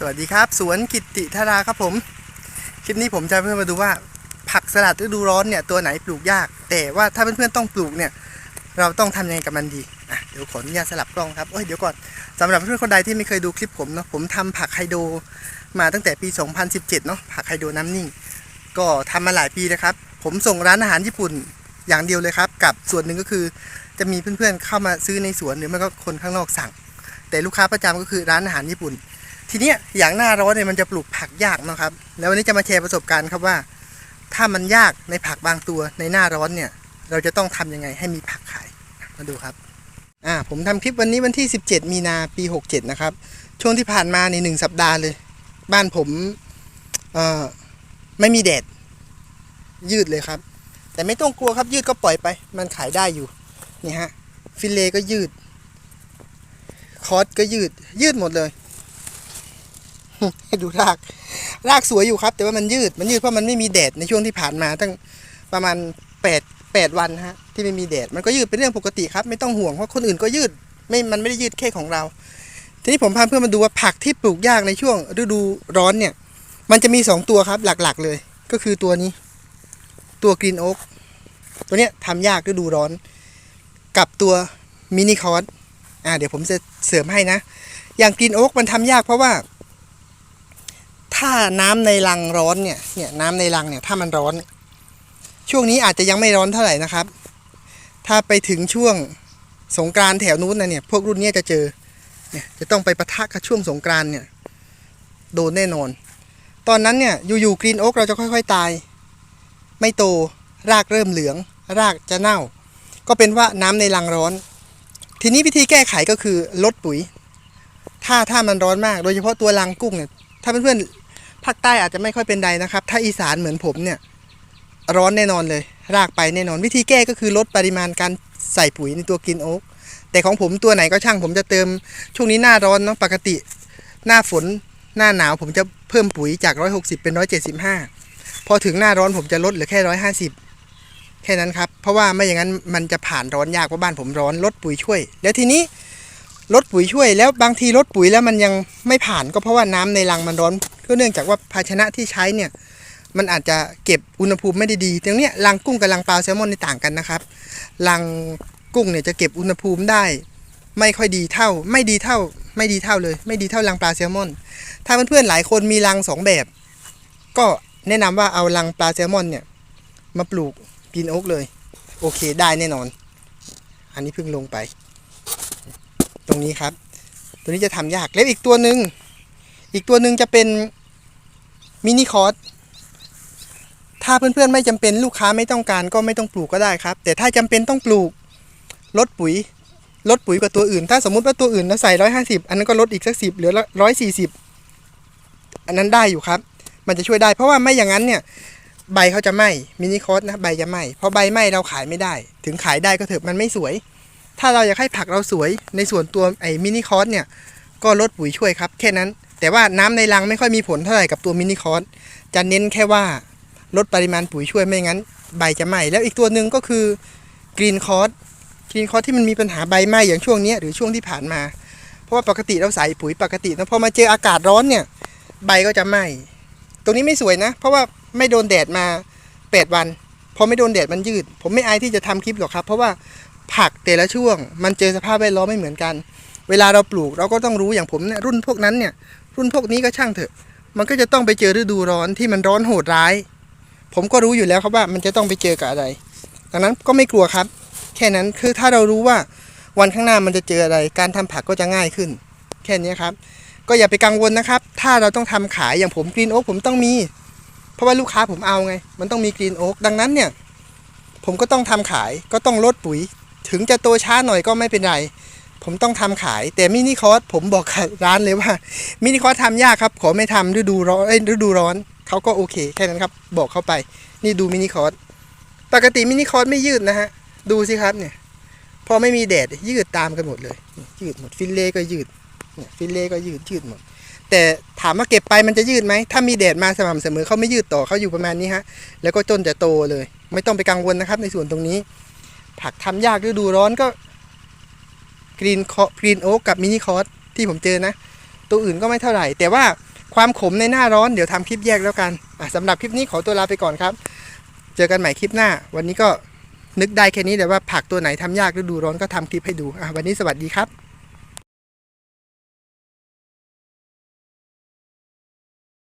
สวัสดีครับสวนกิติธาราครับผม คลิปนี้ผมจะเพื่อนมาดูว่า ผักสลัดฤดูร้อนเนี่ยตัวไหนปลูกยาก แต่ว่าถ้าเพื่อนๆต้องปลูกเนี่ย เราต้องทำยังไงกับมันดีอะเดี๋ยวขออนุญาตสลับกล้องครับเอ้ยเดี๋ยวก่อนสำหรับเพื่อนคนใดที่ไม่เคยดูคลิปผมเนาะผมทำผักไฮโดรมาตั้งแต่ปี 2017เนาะผักไฮโดรน้ำนิ่ง ก็ทำมาหลายปีนะครับ ผมส่งร้านอาหารญี่ปุ่นอย่างเดียวเลยครับ กับส่วนหนึ่งก็คือจะมีเพื่อนๆเข้ามาซื้อในสวนหรือไม่ก็คนข้างนอกสั่ง แต่ลูกค้าประจำก็คือร้านอาหารญี่ปุ่น ทีเนี้ยอย่างหน้าร้อนเนี่ยมันจะปลูกผักยากนะครับ แล้ววันนี้จะมาแชร์ประสบการณ์ครับว่า ถ้ามันยากในผักบางตัวในหน้าร้อนเนี่ย เราจะต้องทำยังไงให้มีผักขายมาดูครับอ่าผมทำคลิปวันนี้วันที่ 17 มีนาปี 67 นะครับ ช่วงที่ผ่านมาในหนึ่งสัปดาห์เลย บ้านผมเอ่อไม่มีแดด ยืดเลยครับ แต่ไม่ต้องกลัวครับยืดก็ปล่อยไป มันขายได้อยู่นี่ฮะฟิลเลก็ยืด คอสก็ยืดยืดหมดเลย ดูราก รากสวยอยู่ครับ แต่ว่ามันยืด มันยืดเพราะมันไม่มีแดดในช่วงที่ผ่านมาตั้งประมาณ8 8วันฮะที่ไม่มีแดด มันก็ยืดเป็นเรื่องปกติครับ ไม่ต้องห่วงเพราะคนอื่นก็ยืด ไม่ มันไม่ได้ยืดแค่ของเรา ทีนี้ผมพาเพื่อนมาดูว่าผักที่ปลูกยากในช่วงฤดูร้อนเนี่ย มันจะมี2ตัวครับหลักๆ เลย ก็คือตัวนี้ ตัวกรีนโอ๊กตัวเนี้ยทำยากฤดูร้อน กับตัวมินิคอร์สอ่าเดี๋ยวผมจะเสริมให้นะ อย่างกรีนโอ๊กมันทำยากเพราะว่า ถ้าน้ำในรังร้อนเนี่ยเนี่ยน้ำในรังเนี่ยถ้ามันร้อน ช่วงนี้อาจจะยังไม่ร้อนเท่าไหร่นะครับ ถ้าไปถึงช่วงสงกรานแถวนู้นนะเนี่ยพวกรุ่นนี้จะเจอเนี่ยจะต้องไปปะทะกับช่วงสงกรานเนี่ยโดนแน่นอน ตอนนั้นเนี่ยอยู่ๆกรีนโอ๊กเราจะค่อย ๆตาย ไม่โตรากเริ่มเหลือง รากจะเน่า ก็เป็นว่าน้ำในรังร้อน ทีนี้วิธีแก้ไขก็คือลดปุ๋ย ถ้าถ้ามันร้อนมาก โดยเฉพาะตัวรังกุ้งเนี่ยถ้าเพื่อนๆ ภาคใต้อาจจะไม่ค่อยเป็นใดนะครับ ถ้าอีสานเหมือนผมเนี่ย ร้อนแน่นอนเลย รากไปแน่นอน วิธีแก้ก็คือลดปริมาณการใส่ปุ๋ยในตัวกินโอ๊กแต่ของผมตัวไหนก็ช่างผมจะเติมช่วงนี้หน้าร้อนเนาะปกติ หน้าฝนหน้าหนาวผมจะเพิ่มปุ๋ยจาก 160 เป็น 175 พอถึงหน้าร้อนผมจะลดเหลือแค่ 150 แค่นั้นครับ เพราะว่าไม่อย่างนั้นมันจะผ่านร้อนยากเพราะบ้านผมร้อนลดปุ๋ยช่วย แล้วทีนี้ลดปุ๋ยช่วยแล้วบางทีลดปุ๋ยแล้วมันยังไม่ผ่านก็เพราะว่าน้ำในรังมันร้อน ก็เนื่องจากว่าภาชนะที่ใช้เนี่ยมันอาจจะเก็บอุณหภูมิไม่ได้ดีตรงนี้รังกุ้งกับรังปลาแซลมอนนี่ต่างกันนะครับรังกุ้งเนี่ยจะเก็บอุณหภูมิได้ ไม่ค่อยดีเท่า ไม่ดีเท่า ไม่ดีเท่าเลย ไม่ดีเท่ารังปลาแซลมอน ถ้าเพื่อนๆหลายคนมีรังสองแบบ ก็แนะนำว่าเอารังปลาแซลมอนเนี่ยมาปลูกกินโอ๊กเลย โอเคได้แน่นอน อันนี้เพิ่งลงไป ตรงนี้ครับ ตัวนี้จะทำยากแล้วอีกตัวหนึ่ง อีกตัวหนึ่งจะเป็นมินิคอร์สถ้าเพื่อนๆไม่จำเป็นลูกค้าไม่ต้องการก็ไม่ต้องปลูกก็ได้ครับ แต่ถ้าจำเป็นต้องปลูกลดปุ๋ยลดปุ๋ยกว่าตัวอื่น ถ้าสมมุติว่าตัวอื่นเราใส่ร้อยห้าสิบอันนั้นก็ลดอีกสักสิบเหลือร้อยสี่สิบอันนั้นได้อยู่ครับ มันจะช่วยได้ เพราะว่าไม่อย่างนั้นเนี่ยใบเขาจะไหม้มินิคอสนะใบจะไหม้พอใบไหม้เราขายไม่ได้ ถึงขายได้ก็เถอะมันไม่สวย ถ้าเราอยากให้ผักเราสวยในส่วนตัวไอ้มินิคอสเนี่ยก็ลดปุ๋ยช่วยครับแค่นั้น แต่ว่าน้ำในรังไม่ค่อยมีผลเท่าไหร่กับตัวมินิคอสจะเน้นแค่ว่าลดปริมาณปุ๋ยช่วยไม่งั้น ใบจะไหม้แล้วอีกตัวหนึ่งก็คือกรีนคอร์สกรีนคอร์สที่มันมีปัญหาใบไหม้อย่างช่วงนี้หรือช่วงที่ผ่านมา เพราะว่าปกติเราใส่ปุ๋ยปกตินะพอมาเจออากาศร้อนเนี่ย ใบก็จะไหม้ตรงนี้ไม่สวยนะ เพราะว่าไม่โดนแดดมา 8 วันพอไม่โดนแดดมันยืด ผมไม่อายที่จะทำคลิปหรอกครับ เพราะว่าผักแต่ละช่วง มันเจอสภาพแวดล้อมไม่เหมือนกัน เวลาเราปลูกเราก็ต้องรู้อย่างผมเนี่ยรุ่นพวกนั้นเนี่ย รุ่นพวกนี้ก็ช่างเถอะ มันก็จะต้องไปเจอฤดูร้อนที่มันร้อนโหดร้าย ผมก็รู้อยู่แล้วครับว่ามันจะต้องไปเจอกับอะไร ดังนั้นก็ไม่กลัวครับ แค่นั้นคือถ้าเรารู้ว่าวันข้างหน้ามันจะเจออะไร การทำผักก็จะง่ายขึ้น แค่นี้ครับ ก็อย่าไปกังวลนะครับ ถ้าเราต้องทำขายอย่างผมกรีนโอ๊กผมต้องมี เพราะว่าลูกค้าผมเอาไง มันต้องมีกรีนโอ๊กดังนั้นเนี่ย ผมก็ต้องทำขายก็ต้องลดปุ๋ย ถึงจะโตช้าหน่อยก็ไม่เป็นไร ผมต้องทำขาย แต่มินิคอร์สผมบอกกับร้านเลยว่ามินิคอร์สทำยากครับ ขอไม่ทำฤดูร้อนฤดูร้อนเขาก็โอเคแค่นั้นครับ บอกเข้าไป นี่ดูมินิคอร์สปกติมินิคอร์สไม่ยืดนะฮะ ดูสิครับเนี่ย พอไม่มีแดดยืดตามกันหมดเลย ยืดหมดฟิลเล่ก็ยืดเนี่ยฟิลเล่ก็ยืดยืดหมด แต่ถามว่าเก็บไปมันจะยืดไหมถ้ามีแดดมาสม่ำเสมอเขาไม่ยืดต่อเขาอยู่ประมาณนี้ฮะแล้วก็ต้นจะโตเลย ไม่ต้องไปกังวลนะครับ ในส่วนตรงนี้ ผักทำยากฤดูร้อนก็ กรีนกรีนโอ๊กกับมินิคอสที่ผมเจอนะ ตัวอื่นก็ไม่เท่าไหร่ แต่ว่าความขมในหน้าร้อนเดี๋ยวทำคลิปแยกแล้วกันอะสำหรับคลิปนี้ขอตัวลาไปก่อนครับ เจอกันใหม่คลิปหน้า วันนี้ก็นึกได้แค่นี้แต่ว่าผักตัวไหนทำยากฤดูร้อนก็ทำคลิปให้ดูวันนี้สวัสดีครับ